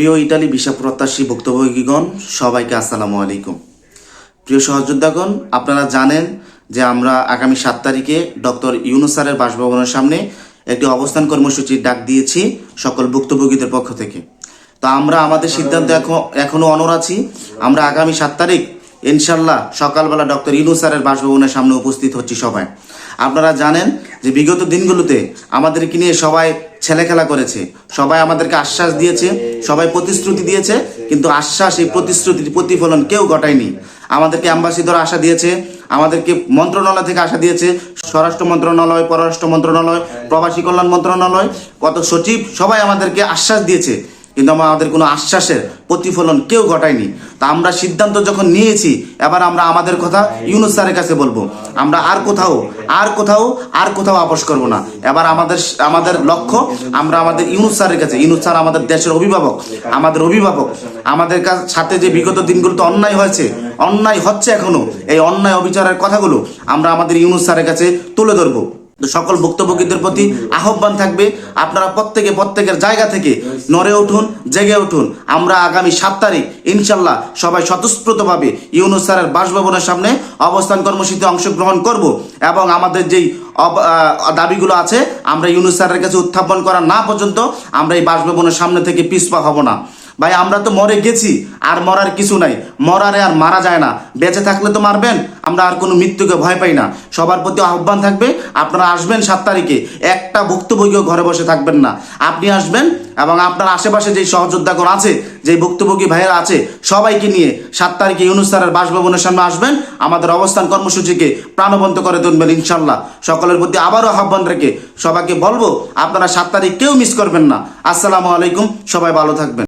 প্রিয় Italy visa প্রত্যাশী ভুক্তভোগীগণ, সবাইকে আসসালামু আলাইকুম। প্রিয় সহযোদ্ধাগণ, আপনারা জানেন যে আমরা আগামী সাত তারিখে ডক্টর ইউনুসারের বাসভবনের সামনে একটি অবস্থান কর্মসূচির ডাক দিয়েছি সকল ভুক্তভোগীদের পক্ষ থেকে। তা আমরা আমাদের সিদ্ধান্ত এখন এখনও অনর আছি। আমরা আগামী সাত তারিখ ইনশাল্লাহ সকালবেলা ডক্টর ইনু স্যারের বাসভবনের সামনে উপস্থিত হচ্ছি সবাই। আপনারা জানেন যে বিগত দিনগুলোতে আমাদেরকে নিয়ে সবাই ছেলে খেলা করেছে। সবাই আমাদেরকে আশ্বাস দিয়েছে, সবাই প্রতিশ্রুতি দিয়েছে, কিন্তু আশ্বাস এই প্রতিশ্রুতির প্রতিফলন কেউ ঘটায়নি। আমাদেরকে অ্যাম্বাসিডর আশা দিয়েছে, আমাদেরকে মন্ত্রণালয় থেকে আশা দিয়েছে, স্বরাষ্ট্র মন্ত্রণালয়, পররাষ্ট্র মন্ত্রণালয়, প্রবাসী কল্যাণ মন্ত্রণালয়, কত সচিব সবাই আমাদেরকে আশ্বাস দিয়েছে। কিন্তু আমাদের কোনো আশ্বাসের প্রতিফলন কেউ ঘটায়নি। তা আমরা সিদ্ধান্ত যখন নিয়েছি, এবার আমরা আমাদের কথা ইউনুস স্যারের কাছে বলব। আমরা আর কোথাও আর কোথাও আর কোথাও আপোষ করব না। এবার আমাদের আমাদের লক্ষ্য, আমরা আমাদের ইউনুস স্যারের কাছে, ইউনুস স্যার আমাদের দেশের অভিভাবক, আমাদের অভিভাবক, আমাদের কাছ- সাথে যে বিগত দিনগুলোতে অন্যায় হয়েছে, অন্যায় হচ্ছে এখনও, এই অন্যায় অবিচারের কথাগুলো আমরা আমাদের ইউনুস স্যারের কাছে তুলে ধরবো। সকল ভুক্তভোগীদের প্রতি আহ্বান থাকবে। আপনারা প্রত্যেকে প্রত্যেকের জায়গা থেকে নড়ে উঠুন, জেগে উঠুন। আমরা আগামী সাত তারিখ, ইনশাল্লাহ, সবাই স্বতঃস্ফূর্তভাবে ইউনুস স্যারের বাসভবনের সামনে অবস্থান কর্মসূচিতে অংশগ্রহণ করব এবং আমাদের যেই দাবিগুলো আছে, আমরা ইউনুস স্যারের কাছে উত্থাপন করা না পর্যন্ত আমরা এই বাসভবনের সামনে থেকে পিছপা হব না। ভাই, আমরা তো মরে গেছি, আর মরার কিছু নাই। মরারে আর মারা যায় না। বেঁচে থাকলে তো মারবেন, আমরা আর কোনো মৃত্যুকে ভয় পাই না। সবার প্রতি আহ্বান থাকবে, আপনারা আসবেন সাত তারিখে। একটা ভুক্তভোগীও ঘরে বসে থাকবেন না। আপনি আসবেন এবং আপনার আশেপাশে যে সহযোদ্ধাগণ আছে যে ভুক্তভোগী ভাইয়েরা আছে, সবাইকে নিয়ে সাত তারিখে ইউনুস স্যারের বাসভবনের সামনে আসবেন। আমাদের অবস্থান কর্মসূচিকে প্রাণবন্ত করে তুলবেন ইনশাল্লাহ। সকলের প্রতি আবারও আহ্বান রেখে সবাইকে বলব, আপনারা সাত তারিখ কেউ মিস করবেন না। আসসালামু আলাইকুম, সবাই ভালো থাকবেন।